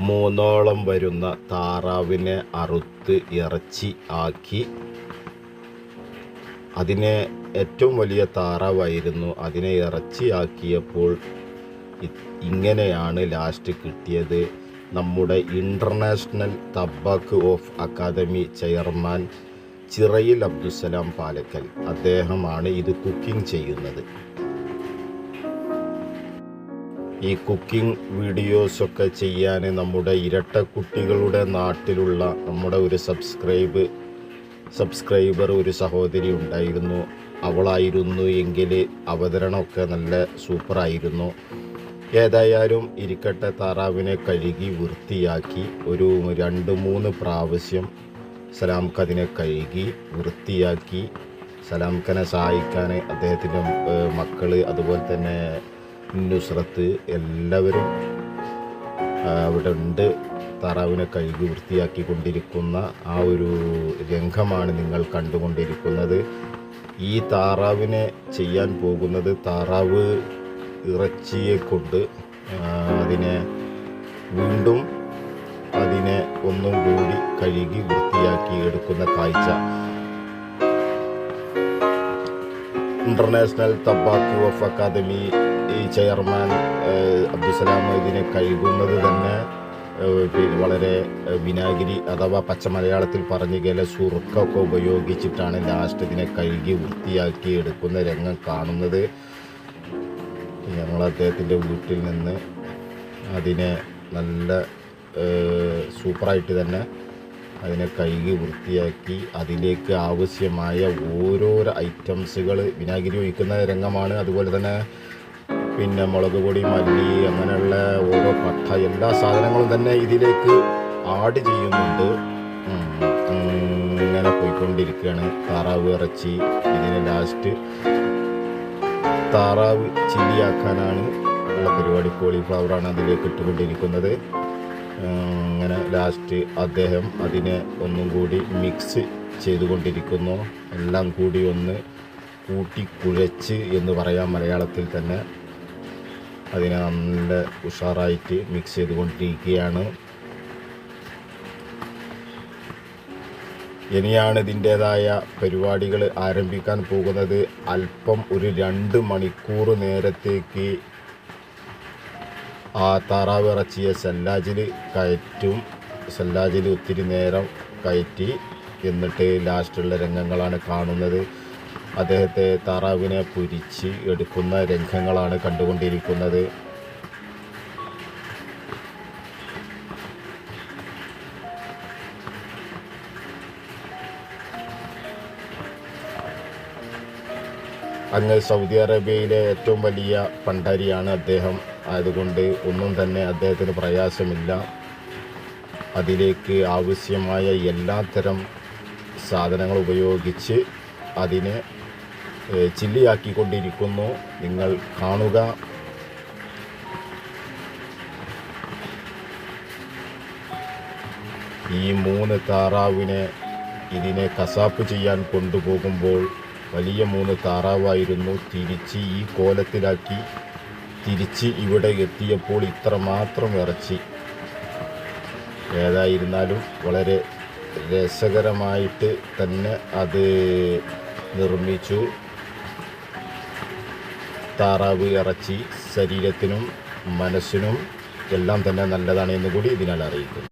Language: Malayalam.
മൂന്നോളം വരുന്ന താറാവിനെ അറുത്ത് ഇറച്ചി ആക്കി. അതിനെ ഏറ്റവും വലിയ താറാവായിരുന്നു. അതിനെ ഇറച്ചിയാക്കിയപ്പോൾ ഇങ്ങനെയാണ് ലാസ്റ്റ് കിട്ടിയത്. നമ്മുടെ international തബാക്ക് of academy chairman Chirayil Abdussalam Palakkal. അദ്ദേഹമാണ് ഇത് കുക്കിംഗ് ചെയ്യുന്നത്. ഈ കുക്കിംഗ് വീഡിയോസൊക്കെ ചെയ്യാൻ നമ്മുടെ ഇരട്ട കുട്ടികളുടെ നാട്ടിലുള്ള നമ്മുടെ ഒരു സബ്സ്ക്രൈബ് സബ്സ്ക്രൈബർ ഒരു സഹോദരി ഉണ്ടായിരുന്നു. അവളായിരുന്നു എങ്കിൽ അവതരണമൊക്കെ നല്ല സൂപ്പറായിരുന്നു. ഏതായാലും ഇരിക്കട്ടെ താറാവിനെ കഴുകി വൃത്തിയാക്കി ഒരു രണ്ട് മൂന്ന് പ്രാവശ്യം സലാംഖതിനെ കഴുകി വൃത്തിയാക്കി സലാംഖനെ സഹായിക്കാൻ അദ്ദേഹത്തിന്റെ മക്കൾ അതുപോലെ തന്നെ നുസ്രത്ത് എല്ലാവരും അവിടെ ഉണ്ട്. താറാവിനെ കഴുകി വൃത്തിയാക്കിക്കൊണ്ടിരിക്കുന്ന ആ ഒരു രംഗമാണ് നിങ്ങൾ കണ്ടുകൊണ്ടിരിക്കുന്നത്. ഈ താറാവിനെ ചെയ്യാൻ പോകുന്നത് താറാവ് ഇറച്ചിയെ കൊണ്ട് അതിനെ വീണ്ടും അതിനെ ഒന്നും കൂടി കഴുകി വൃത്തിയാക്കി എടുക്കുന്ന കാഴ്ച. ഇന്റർനാഷണൽ തബാക്കു ഓഫ് അക്കാദമി ഈ ചെയർമാൻ അബ്ദുസലാം ഇതിനെ കഴുകുന്നത് തന്നെ വളരെ വിനാഗിരി അഥവാ പച്ച മലയാളത്തിൽ പറഞ്ഞു കഴിഞ്ഞാൽ സുറുക്കൊക്കെ ഉപയോഗിച്ചിട്ടാണ് ലാസ്റ്റ് ഇതിനെ കഴുകി വൃത്തിയാക്കി എടുക്കുന്ന രംഗം കാണുന്നത്. ഞങ്ങൾ അദ്ദേഹത്തിന്റെ വീട്ടിൽ നിന്ന് അതിനെ നല്ല സൂപ്പറായിട്ട് തന്നെ അതിനെ കഴുകി വൃത്തിയാക്കി അതിലേക്ക് ആവശ്യമായ ഓരോരോ ഐറ്റംസുകൾ വിനാഗിരി ഒഴിക്കുന്ന രംഗമാണ്. അതുപോലെ തന്നെ പിന്നെ മുളക് പൊടി മല്ലി അങ്ങനെയുള്ള ഓരോ പട്ട എല്ലാ സാധനങ്ങളും തന്നെ ഇതിലേക്ക് ആഡ് ചെയ്യുന്നുണ്ട്. ഇങ്ങനെ പോയിക്കൊണ്ടിരിക്കുകയാണ്. താറാവ് ഇറച്ചി ഇതിന് ലാസ്റ്റ് താറാവ് ചില്ലിയാക്കാനാണ് ഉള്ള പരിപാടി. കോളിഫ്ലവറാണ് അതിലേക്ക് ഇട്ടുകൊണ്ടിരിക്കുന്നത്. അങ്ങനെ ലാസ്റ്റ് അദ്ദേഹം അതിനെ ഒന്നും കൂടി മിക്സ് ചെയ്തുകൊണ്ടിരിക്കുന്നു. എല്ലാം കൂടി ഒന്ന് കൂട്ടി കുഴച്ച് എന്ന് പറയാം മലയാളത്തിൽ തന്നെ. അതിനെ നല്ല ഉഷാറായിട്ട് മിക്സ് ചെയ്തുകൊണ്ടിരിക്കുകയാണ്. ഇനിയാണ് ഇതിന്റേതായ പരിപാടികൾ ആരംഭിക്കാൻ പോകുന്നത്. അല്പം ഒരു രണ്ട് മണിക്കൂർ നേരത്തേക്ക് ആ താറാവ് ഇറച്ചിയെ സെല്ലാജിൽ കയറ്റും. സെല്ലാജിൽ ഒത്തിരി നേരം കയറ്റി. എന്നിട്ട് ലാസ്റ്റുള്ള രംഗങ്ങളാണ് കാണുന്നത്. അദ്ദേഹത്തെ താറാവിനെ പൊരിച്ച് എടുക്കുന്ന രംഗങ്ങളാണ് കണ്ടുകൊണ്ടിരിക്കുന്നത്. അങ്ങ് സൗദി അറേബ്യയിലെ ഏറ്റവും വലിയ പണ്ടാരിയാണ് അദ്ദേഹം. ആയതുകൊണ്ട് ഒന്നും തന്നെ അദ്ദേഹത്തിന് പ്രയാസമില്ല. അതിലേക്ക് ആവശ്യമായ എല്ലാത്തരം സാധനങ്ങൾ ഉപയോഗിച്ച് അതിനെ ചില്ലിയാക്കിക്കൊണ്ടിരിക്കുന്നു. നിങ്ങൾ കാണുക. ഈ മൂന്ന് താറാവിനെ ഇതിനെ കസാപ്പ് ചെയ്യാൻ കൊണ്ടുപോകുമ്പോൾ വലിയ മൂന്ന് താറാവായിരുന്നു തിരിച്ച് ഈ കോലത്തിലാക്കി തിരിച്ച് ഇവിടെ എത്തിയപ്പോൾ ഇത്രമാത്രം ഇറച്ചി. ഏതായിരുന്നാലും വളരെ രസകരമായിട്ട് തന്നെ അത് നിർമ്മിച്ചു. താറാവ് ഇറച്ചി ശരീരത്തിനും മനസ്സിനും എല്ലാം തന്നെ നല്ലതാണ് എന്ന് കൂടി ഇതിനാൽ അറിയിക്കുന്നു.